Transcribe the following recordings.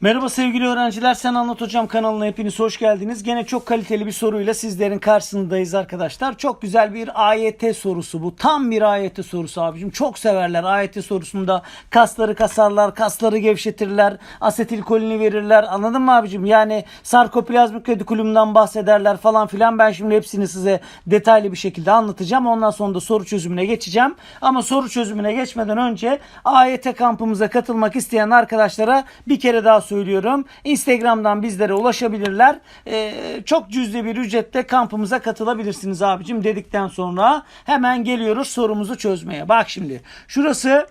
Merhaba sevgili öğrenciler. Sen Anlat Hocam kanalına hepiniz hoş geldiniz. Gene çok kaliteli bir soruyla sizlerin karşısındayız arkadaşlar. Çok güzel bir AYT sorusu bu. Tam bir AYT sorusu abicim. Çok severler AYT sorusunda. Kasları kasarlar, kasları gevşetirler, asetilkolini verirler. Anladın mı abicim? Yani sarkoplazmik redikulumdan bahsederler falan filan. Ben şimdi hepsini size detaylı bir şekilde anlatacağım. Ondan sonra da soru çözümüne geçeceğim. Ama soru çözümüne geçmeden önce AYT kampımıza katılmak isteyen arkadaşlara bir kere daha söylüyorum. Instagram'dan bizlere ulaşabilirler. Ee, çok cüzi bir ücrette kampımıza katılabilirsiniz abicim dedikten sonra hemen geliyoruz sorumuzu çözmeye. Bak şimdi şurası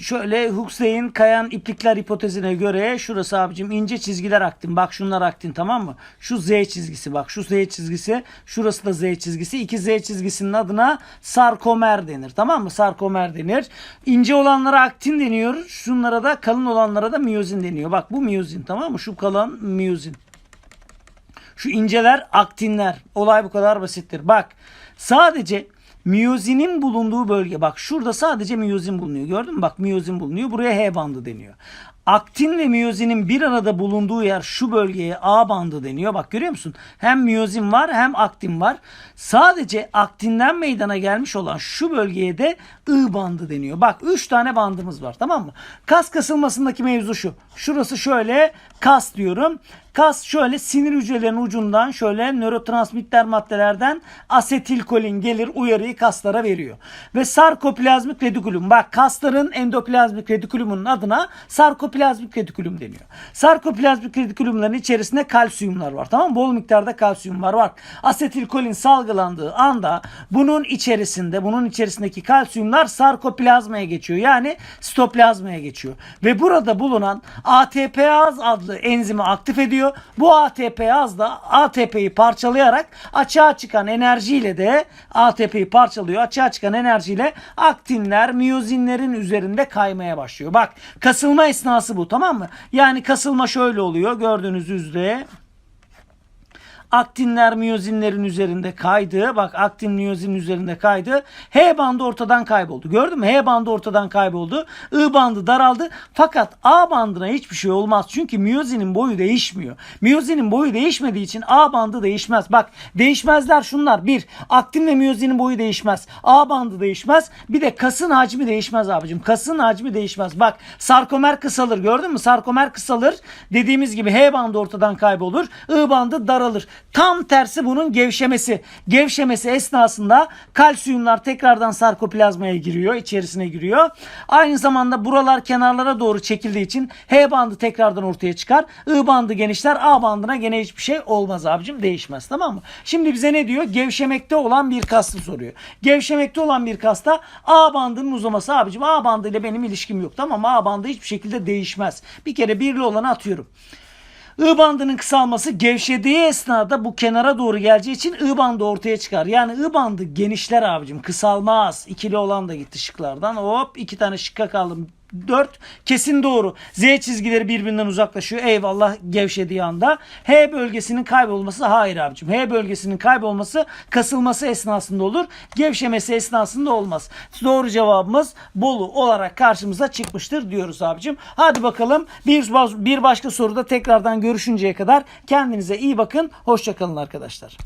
Şöyle Huxley'in kayan iplikler hipotezine göre şurası abicim ince çizgiler aktin. Bak şunlar aktin tamam mı? Şu Z çizgisi bak şu Z çizgisi şurası da Z çizgisi. İki Z çizgisinin adına sarkomer denir. Tamam mı? Sarkomer denir. İnce olanlara aktin deniyor. Şunlara da kalın olanlara da miyozin deniyor. Bak bu miyozin tamam mı? Şu kalan miyozin. Şu inceler aktinler. Olay bu kadar basittir. Bak sadece miyozinin bulunduğu bölge bak şurada sadece miyozin bulunuyor. Gördün mü? Bak miyozin bulunuyor. Buraya H bandı deniyor. Aktin ve miyozinin bir arada bulunduğu yer şu bölgeye A bandı deniyor. Bak görüyor musun? Hem miyozin var hem aktin var. Sadece aktinden meydana gelmiş olan şu bölgeye de I bandı deniyor. Bak 3 tane bandımız var tamam mı? Kas kasılmasındaki mevzu şu. Şurası şöyle kas diyorum. Kas şöyle sinir hücrelerinin ucundan şöyle nörotransmitter maddelerden asetilkolin gelir uyarıyı kaslara veriyor. Ve sarkoplazmik redikulum bak kasların endoplazmik redikulumunun adına sarkoplazmik redikulum deniyor. Sarkoplazmik redikulumların içerisinde kalsiyumlar var tamam mı? Bol miktarda kalsiyum var. Asetilkolin salgılandığı anda bunun içerisinde bunun içerisindeki kalsiyumlar sarkoplazmaya geçiyor. Yani sitoplazmaya geçiyor. Ve burada bulunan ATPaz adlı enzimi aktif ediyor. Bu ATPaz da ATP'yi parçalayarak açığa çıkan enerjiyle de ATP'yi parçalıyor. Açığa çıkan enerjiyle aktinler miyozinlerin üzerinde kaymaya başlıyor. Bak kasılma esnası bu tamam mı? Yani kasılma şöyle oluyor gördüğünüz üzere. Aktinler miyozinlerin üzerinde kaydı. Bak aktin miyozin üzerinde kaydı. H bandı ortadan kayboldu. Gördün mü? H bandı ortadan kayboldu. I bandı daraldı. Fakat A bandına hiçbir şey olmaz. Çünkü miyozinin boyu değişmiyor. Miyozinin boyu değişmediği için A bandı değişmez. Bak değişmezler şunlar. Bir, aktin ve miyozinin boyu değişmez. A bandı değişmez. Bir de kasın hacmi değişmez abicim. Kasın hacmi değişmez. Bak sarkomer kısalır. Gördün mü? Sarkomer kısalır. Dediğimiz gibi H bandı ortadan kaybolur. I bandı daralır. Tam tersi bunun gevşemesi. Gevşemesi esnasında kalsiyumlar tekrardan sarkoplazmaya giriyor, içerisine giriyor. Aynı zamanda buralar kenarlara doğru çekildiği için H bandı tekrardan ortaya çıkar. I bandı genişler. A bandına gene hiçbir şey olmaz abicim. Değişmez tamam mı? Şimdi bize ne diyor? Gevşemekte olan bir kası soruyor. Gevşemekte olan bir kasta A bandının uzaması abicim. A bandı ile benim ilişkim yok tamam mı? A bandı hiçbir şekilde değişmez. Bir kere birli olanı atıyorum. I bandının kısalması gevşediği esnada bu kenara doğru geleceği için I bandı ortaya çıkar. Yani I bandı genişler abicim kısalmaz. İkili olan da gitti şıklardan. Hop iki tane şıkka kaldım. 4 kesin doğru. Z çizgileri birbirinden uzaklaşıyor. Eyvallah gevşediği anda. H bölgesinin kaybolması hayır abicim. H bölgesinin kaybolması kasılması esnasında olur. Gevşemesi esnasında olmaz. Doğru cevabımız Bolu olarak karşımıza çıkmıştır diyoruz abicim. Hadi bakalım bir, bir başka soruda tekrardan görüşünceye kadar kendinize iyi bakın. Hoşçakalın arkadaşlar.